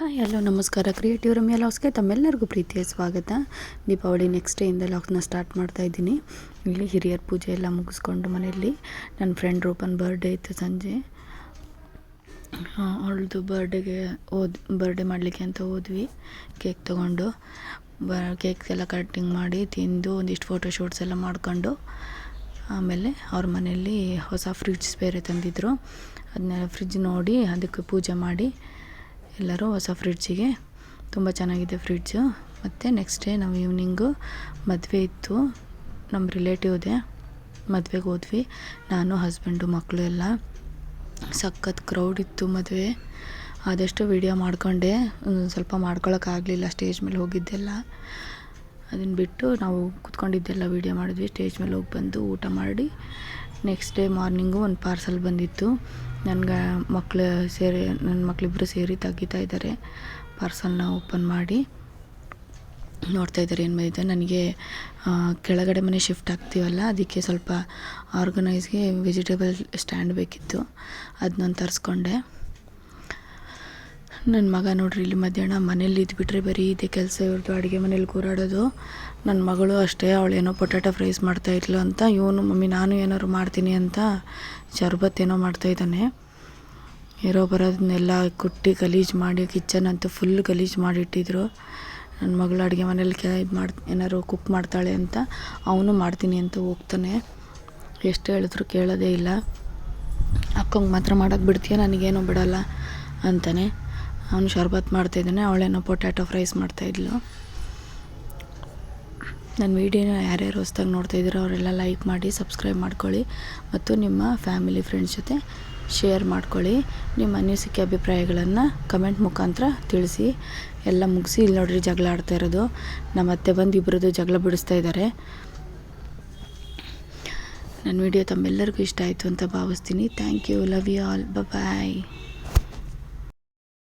Hi hello ನಮಸ್ಕಾರ. Creative Ramya ಲಾಗ್ಸ್ಗೆ ತಮ್ಮೆಲ್ಲರಿಗೂ ಪ್ರೀತಿಯ ಸ್ವಾಗತ. ದೀಪಾವಳಿ ನೆಕ್ಸ್ಟ್ ಡೇಯಿಂದ ಲಾಗ್ಸ್ನ ಸ್ಟಾರ್ಟ್ ಮಾಡ್ತಾ ಇದ್ದೀನಿ. ಇಲ್ಲಿ ಹಿರಿಯರ ಪೂಜೆ ಎಲ್ಲ ಮುಗಿಸ್ಕೊಂಡು ಮನೆಯಲ್ಲಿ. ನನ್ನ ಫ್ರೆಂಡ್ ರೂಪನ್ ಬರ್ಡೇ ಇತ್ತು ಸಂಜೆ. ಅವಳದು ಬರ್ಡೇಗೆ ಓದ್ ಬರ್ಡೇ ಮಾಡಲಿಕ್ಕೆ ಅಂತ ಹೋದ್ವಿ. ಕೇಕ್ ತೊಗೊಂಡು. ಬ ಕೇಕ್ ಎಲ್ಲ ಕಟ್ಟಿಂಗ್ ಮಾಡಿ ತಿಂದು ಒಂದಿಷ್ಟು ಫೋಟೋ ಶೂಟ್ಸ್ ಎಲ್ಲ ಮಾಡ್ಕೊಂಡು, ಆಮೇಲೆ ಅವ್ರ ಮನೆಯಲ್ಲಿ ಹೊಸ ಫ್ರಿಡ್ಜ್ ಬೇರೆ ತಂದಿದ್ದರು ಅದನ್ನೆಲ್ಲ ಫ್ರಿಡ್ಜ್ ನೋಡಿ ಅದಕ್ಕೆ ಪೂಜೆ ಮಾಡಿ ಎಲ್ಲರೂ ಹೊಸ ಫ್ರಿಡ್ಜಿಗೆ ತುಂಬ ಚೆನ್ನಾಗಿದೆ ಫ್ರಿಡ್ಜು ಮತ್ತು ನೆಕ್ಸ್ಟ್ ಡೇ ನಾವು ಈವ್ನಿಂಗು ಮದುವೆ ಇತ್ತು. ನಮ್ಮ ರಿಲೇಟಿವ್ದೆ ಮದುವೆಗೆ ಹೋದ್ವಿ. ನಾನು ಹಸ್ಬೆಂಡು ಮಕ್ಕಳು ಎಲ್ಲ. ಸಖತ್ ಕ್ರೌಡ್ ಇತ್ತು ಮದುವೆ. ಆದಷ್ಟು ವಿಡಿಯೋ ಮಾಡ್ಕೊಂಡೆ. ಸ್ವಲ್ಪ ಮಾಡ್ಕೊಳಕ್ಕಾಗಲಿಲ್ಲ ಸ್ಟೇಜ್ ಮೇಲೆ ಹೋಗಿದ್ದೆಲ್ಲ. ಅದನ್ನು ಬಿಟ್ಟು ನಾವು ಕುತ್ಕೊಂಡಿದ್ದೆಲ್ಲ ವೀಡಿಯೋ ಮಾಡಿದ್ವಿ. ಸ್ಟೇಜ್ ಮೇಲೆ ಹೋಗಿ ಬಂದು ಊಟ ಮಾಡಿ. ನೆಕ್ಸ್ಟ್ ಡೇ ಮಾರ್ನಿಂಗು ಒಂದು ಪಾರ್ಸಲ್ ಬಂದಿತ್ತು. ನನಗೆ ಮಕ್ಕಳು ಸೇರಿ ನನ್ನ ಮಕ್ಕಳಿಬ್ಬರು ಸೇರಿ ತೆಗಿತಾ ಇದ್ದಾರೆ ಪಾರ್ಸಲ್ನ ಓಪನ್ ಮಾಡಿ ನೋಡ್ತಾ ಇದ್ದಾರೆ ಏನು ಬಂದಿದೆ ನನಗೆ ಕೆಳಗಡೆ ಮನೆ ಶಿಫ್ಟ್ ಆಗ್ತೀವಲ್ಲ ಅದಕ್ಕೆ ಸ್ವಲ್ಪ ಆರ್ಗನೈಸ್ಗೆ ವೆಜಿಟೇಬಲ್ ಸ್ಟ್ಯಾಂಡ್ ಬೇಕಿತ್ತು. ಅದನ್ನ ತರಿಸ್ಕೊಂಡೆ. ನನ್ನ ಮಗ ನೋಡ್ರಿ, ಇಲ್ಲಿ ಮಧ್ಯಾಹ್ನ ಮನೇಲಿ ಇದ್ಬಿಟ್ರೆ ಬರೀ ಇದೇ ಕೆಲಸ ಇವ್ರದ್ದು ಅಡುಗೆ ಮನೇಲಿ ಕೂರಾಡೋದು. ನನ್ನ ಮಗಳು ಅಷ್ಟೇ ಅವಳೇನೋ ಪೊಟ್ಯಾಟೊ ಫ್ರೈಸ್ ಮಾಡ್ತಾ ಇದ್ಲು ಅಂತ, ಇವನು ಮಮ್ಮಿ ನಾನು ಏನಾದ್ರು ಮಾಡ್ತೀನಿ ಅಂತ ಶರ್ಬತ್ ಏನೋ ಮಾಡ್ತಾಯಿದ್ದಾನೆ ಇರೋ ಬರೋದನ್ನೆಲ್ಲ ಕುಟ್ಟಿ ಗಲೀಜು ಮಾಡಿ ಕಿಚನ್ ಅಂತೂ ಫುಲ್ ಗಲೀಜು ಮಾಡಿಟ್ಟಿದ್ರು. ನನ್ನ ಮಗಳು ಅಡುಗೆ ಮನೇಲಿ ಕೆ, ಇದು ಮಾಡಿ, ಏನಾದ್ರು ಕುಕ್ ಮಾಡ್ತಾಳೆ ಅಂತ, ಅವನು ಮಾಡ್ತೀನಿ ಅಂತ ಹೋಗ್ತಾನೆ. ಎಷ್ಟು ಹೇಳಿದ್ರು ಕೇಳೋದೇ ಇಲ್ಲ. ಅಕ್ಕಂಗೆ ಮಾತ್ರ ಮಾಡೋಕ್ಕೆ ಬಿಡ್ತೀಯ? ನನಗೇನು ಬಿಡೋಲ್ಲ ಅಂತಾನೆ. ಅವನು ಶರ್ಬತ್ ಮಾಡ್ತಾಯಿದ್ದಾನೆ ಅವಳೇನೋ ಪೊಟ್ಯಾಟೊ ಫ್ರೈಸ್ ಮಾಡ್ತಾಯಿದ್ಲು ನನ್ನ ವೀಡಿಯೋನ ಯಾರ್ಯಾರು ಹೊಸ್ದಾಗಿ ನೋಡ್ತಾ ಇದ್ದೀರೋ ಅವರೆಲ್ಲ ಲೈಕ್ ಮಾಡಿ, ಸಬ್ಸ್ಕ್ರೈಬ್ ಮಾಡ್ಕೊಳ್ಳಿ ಮತ್ತು ನಿಮ್ಮ ಫ್ಯಾಮಿಲಿ ಫ್ರೆಂಡ್ಸ್ ಜೊತೆ ಶೇರ್ ಮಾಡ್ಕೊಳ್ಳಿ. ನಿಮ್ಮ ಅನಿಸಿಕೆ ಅಭಿಪ್ರಾಯಗಳನ್ನು ಕಮೆಂಟ್ ಮುಖಾಂತರ ತಿಳಿಸಿ. ಎಲ್ಲ ಮುಗಿಸಿ ಇಲ್ಲಿ ನೋಡ್ರಿ ಜಗಳ ಆಡ್ತಾ ಇರೋದು. ನಮ್ಮ ಅತ್ತೆ ಬಂದು ಇಬ್ಬರದ್ದು ಜಗಳ ಬಿಡಿಸ್ತಾ ಇದ್ದಾರೆ. ನನ್ನ ವಿಡಿಯೋ ತಮ್ಮೆಲ್ಲರಿಗೂ ಇಷ್ಟ ಆಯಿತು ಅಂತ ಭಾವಿಸ್ತೀನಿ. Thank you love you all bye